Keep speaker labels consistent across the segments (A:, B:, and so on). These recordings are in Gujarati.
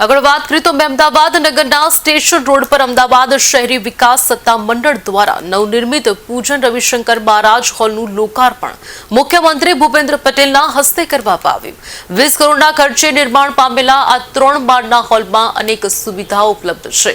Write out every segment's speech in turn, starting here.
A: આગળ વાત કરીએ તો અમદાવાદ નગરના સ્ટેશન રોડ પર અમદાવાદ શહેરી વિકાસ સત્તા મંડળ દ્વારા નવનિર્મિત પૂજન રવિશંકર મહારાજ હોલનું લોકાર્પણ મુખ્યમંત્રી ભૂપેન્દ્ર પટેલના હસ્તે કરવામાં આવ્યું. વીસ કરોડના ખર્ચે નિર્માણ પામેલા આ ત્રણ માળના હોલમાં અનેક સુવિધાઓ ઉપલબ્ધ છે.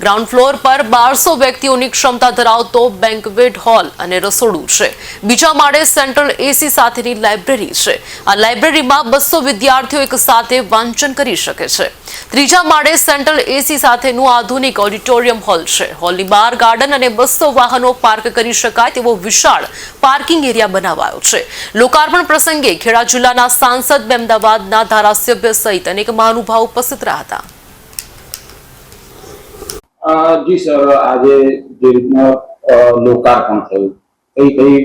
A: ગ્રાઉન્ડ ફ્લોર પર બારસો વ્યક્તિઓની ક્ષમતા ધરાવતો બેન્કવેટ હોલ અને રસોડું છે. બીજા માળે સેન્ટ્રલ એસી સાથેની લાઇબ્રેરી છે. આ લાઇબ્રેરીમાં બસો વિદ્યાર્થીઓ એક સાથે વાંચન કરી શકે છે. ત્રીજા માળે સેન્ટ્રલ એસી સાથેનું આધુનિક ઓડિટોરિયમ હોલ છે. હોલની બહાર ગાર્ડન અને બસો વાહનો પાર્ક કરી શકાય તેવો વિશાળ પાર્કિંગ એરિયા બનાવાયો છે. લોકાર્પણ પ્રસંગે ખેડા જિલ્લાના સાંસદ અમદાવાદના ધારાસભ્ય સહિત અનેક મહાનુભાવો ઉપસ્થિત રહ્યા હતા.
B: જી સર આજે જે રીતના લોકાર્પણ થયું કઈ કઈ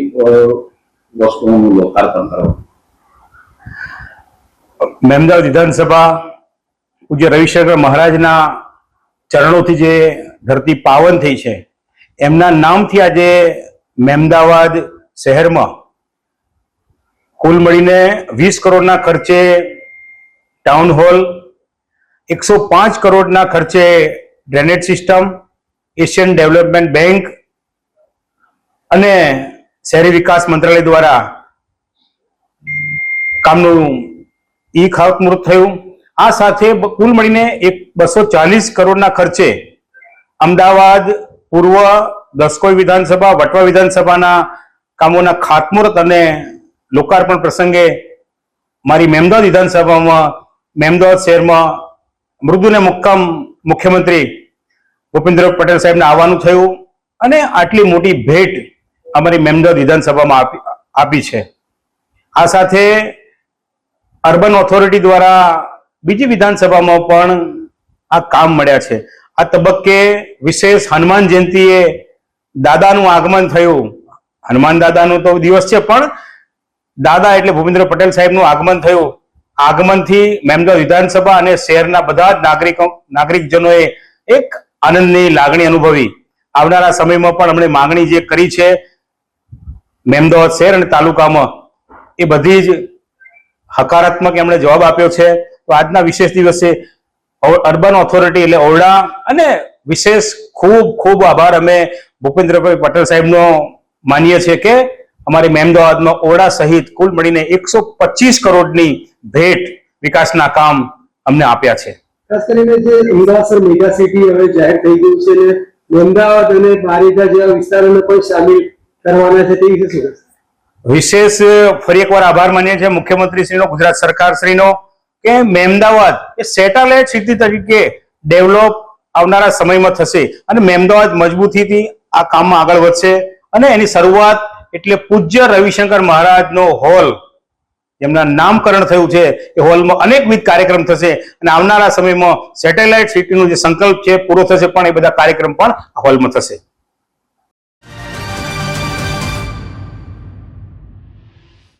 B: વસ્તુઓનું લોકાર્પણ કરવું
C: મહેમદાવાદ વિધાનસભા પૂજ્ય રવિશંકર મહારાજના ચરણોથી જે ધરતી પાવન થઈ છે, એમના નામથી આજે મહેમદાવાદ શહેરમાં કુલ મળીને વીસ કરોડના ખર્ચે ટાઉન હોલ એકસો પાંચ કરોડના ખર્ચે drainage system Asian development bank અને શહેરી વિકાસ મંત્રાલય દ્વારા કામનું ઈ ખાતમુહૂર્ત થયું. આ સાથે કુલ મળીને એક બસો ચાલીસ કરોડના ખર્ચે અમદાવાદ, પૂર્વ, દસકોઈ વિધાનસભા, વટવા વિધાનસભાના કામોના ખાતમુહૂર્ત અને લોકાર્પણ પ્રસંગે મારી મેમદાવાદ વિધાનસભામાં મેમદાવાદ શહેરમાં મૃદુને મુક્કામ મુખ્યમંત્રી ભૂપેન્દ્ર પટેલ સાહેબને આવવાનું થયું અને આટલી મોટી ભેટ અમારી મેમદાવાદ વિધાનસભામાં આપી છે. આ સાથે અર્બન ઓથોરિટી દ્વારા બીજી વિધાનસભામાં પણ આ કામ મળ્યા છે. આ તબક્કે વિશેષ હનુમાન જયંતિએ દાદાનું આગમન થયું. હનુમાન દાદાનો તો દિવસ છે, પણ દાદા એટલે ભૂપેન્દ્ર પટેલ સાહેબનું આગમન થયું. આગમનથી મહેમદાવાદ વિધાનસભા અને શહેરના બધા જ નાગરિકો, નાગરિકજનોએ એક આનંદની લાગણી અનુભવી. આવનારા સમયમાં પણ અમને માંગણી જે કરી છે મહેમદાવાદ શહેર અને તાલુકામાં, એ બધી જ હકારાત્મક એમણે જવાબ આપ્યો છે. તો આજના વિશેષ દિવસે અર્બન ઓથોરિટી એટલે ઓરડા અને વિશેષ ખૂબ ખૂબ આભાર. અમે ભૂપેન્દ્રભાઈ પટેલ સાહેબનો માનીએ છીએ કે અમારી મહેમદાવાદમાં ઓરડા સહિત કુલ મળીને એકસો પચીસ કરોડની ભેટ વિકાસના કામ અમને આપ્યા છે.
D: ખાસ કરીને જે અમદાવાદ મેગા સિટી હવે જાહેર થઈ ગયું છે ને અમદાવાદ અને બારીદા જેવા વિસ્તારોને પણ સામેલ કરવાના છે તે વિશે શું
C: વિશેષ ફરી એકવાર આભાર માનીએ છીએ મુખ્યમંત્રી શ્રીનો ગુજરાત સરકાર શ્રીનો કે મહેમદાવાદ એ સેટેલાઇટ સિટી તરીકે ડેવલપ આવનારા સમયમાં થશે. અને મહેમદાવાદ મજબૂતીથી આ કામમાં આગળ વધશે. અને એની શરૂઆત એટલે પૂજ્ય રવિશંકર મહારાજનો હોલ, જેમના નામકરણ થયું છે, એ હોલમાં અનેકવિધ કાર્યક્રમ થશે. અને આવનારા સમયમાં સેટેલાઇટ સિટીનો જે સંકલ્પ છે, પૂરો થશે પણ એ બધા કાર્યક્રમ પણ હોલમાં થશે.